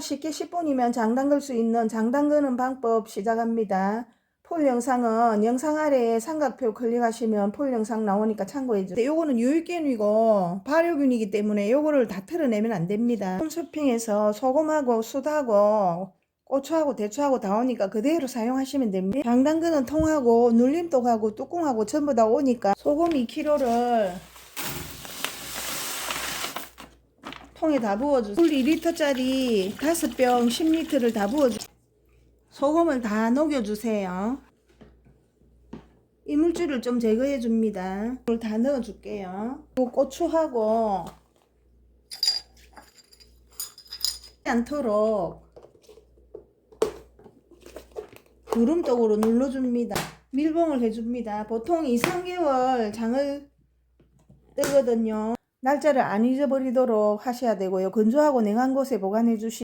쉽게 10분이면 장 담글 수 있는 장 담그는 방법 시작합니다. 폴 영상은 영상 아래에 삼각표 클릭하시면 폴 영상 나오니까 참고해주세요. 요거는 유익균이고 발효균이기 때문에 요거를 다 털어내면 안 됩니다. 홈쇼핑에서 소금하고 숯하고 고추하고 대추하고 다 오니까 그대로 사용하시면 됩니다. 장 담그는 통하고 눌림독하고 뚜껑하고 전부 다 오니까 소금 2kg를 통에 다 부어주세요. 물 2리터짜리 5병 10리터를 다 부어주세요. 소금을 다 녹여주세요. 이물질을 좀 제거해 줍니다. 이걸 다 넣어 줄게요. 그리고 고추하고 않도록 구름독으로 눌러줍니다. 밀봉을 해줍니다. 보통 2, 3개월 장을 뜨거든요. 날짜를 안 잊어버리도록 하셔야 되고요. 건조하고 냉한 곳에 보관해 주시